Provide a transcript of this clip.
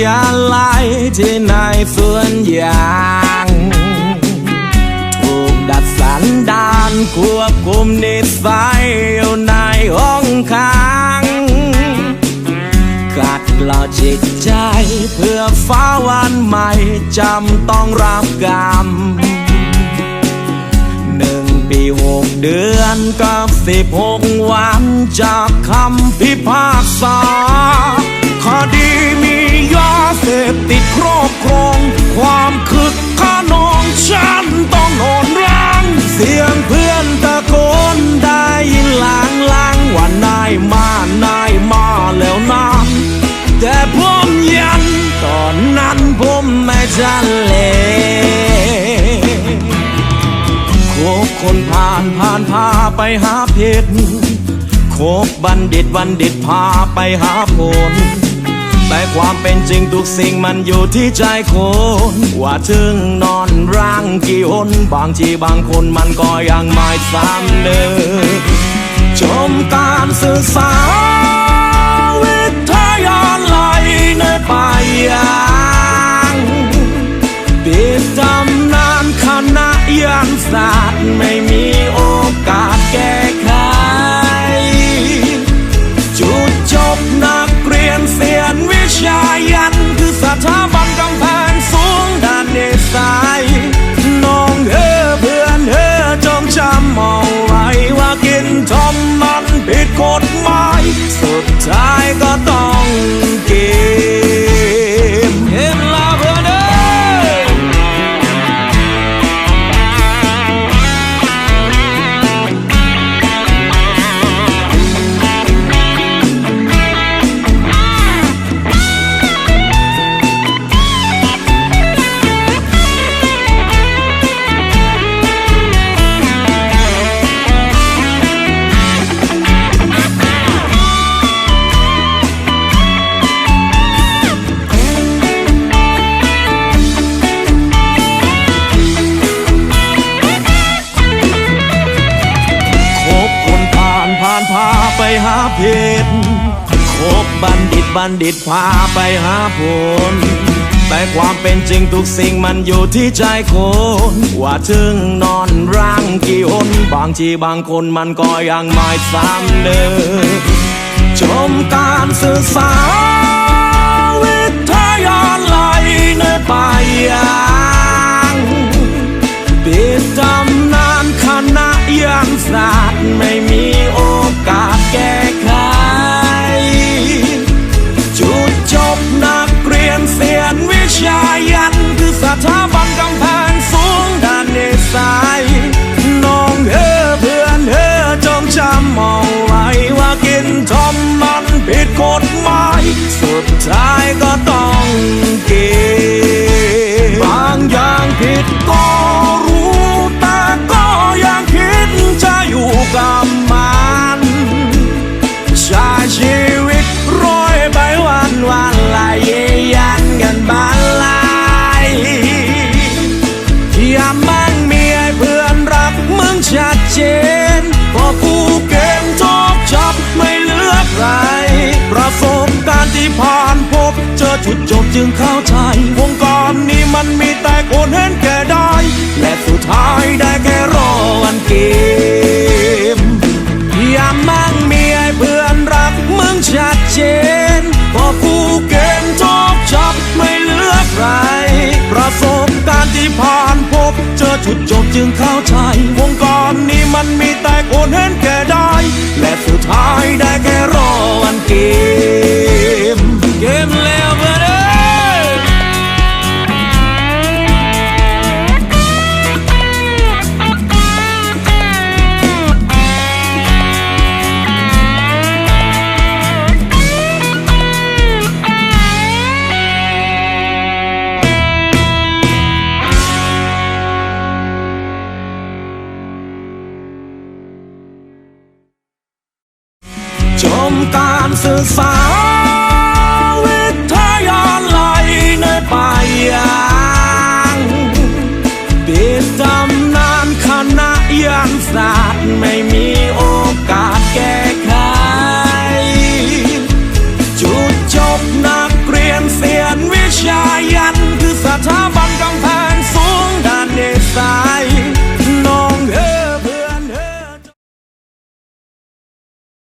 อย่างถูกดัดสันดานควบคุมนิสัยอยู่ในห้องค้างกัดกล่าวจิตใจเพื่อฟ้าวันใหม่จำต้องรับกรรมหนึ่งปีหกเดือนกับสิบหกวันจากคำพิพาก ครอบครอง ความคึกขนองฉันต้องนอนร้าง เสียงเพื่อนตะโกนได้ยินลางลางว่านายมานายมาแล้วนะแต่ผมยันตอนนั้นผมไม่ทันเลยโคบคนผ่านผ่านพาไปหาเพชรโคบบัณฑิตบัณฑิตพาไปหาผล แต่ความเป็นจริงทุกสิ่งมันอยู่ที่ใจคน ว่าถึงนอนร่างกี่หนบางทีบางคนมันก็ยังไม่ซ้ำเดิมชมการสื่อสารวิทยาลัยในป่ายางปิดตำนานคณะยานศาสตร์ไม่มีโอกาสแก้ ผิดกฎหมายสุดท้ายก็ต้อง ไปหาเพชรคบบัณฑิตบัณฑิตพาไปหาผล แต่ความเป็นจริงทุกสิ่งมันอยู่ที่ใจคน ว่าถึงนอนร่างกี่หนบางทีบางคนมันก็ยังไม่ซ้ำเดิมชมการสื่อสารวิทยาลัยในป่ายางปิดตำนานคณะยานศาสตร์ไม่มี คื จึงเข้าใจวงการนี้มันมีแต่คนเห็นแก่ได้ และสุดท้ายได้แค่รอวันเกมอย่ามั่งมีให้เพื่อนรักมึงชัดเจนพอกูเก่งทอกจับไม่เหลือใคร ประสบการณ์ที่ผ่านพบ เจอจุดจบจึงเข้าใจวงการนี้มันมีแต่คนเห็นแก่ ชมการศึกษา วิทยาลัยในป่ายางติดตำนานคณะยานศาสตร์ไม่มีโอกาสแก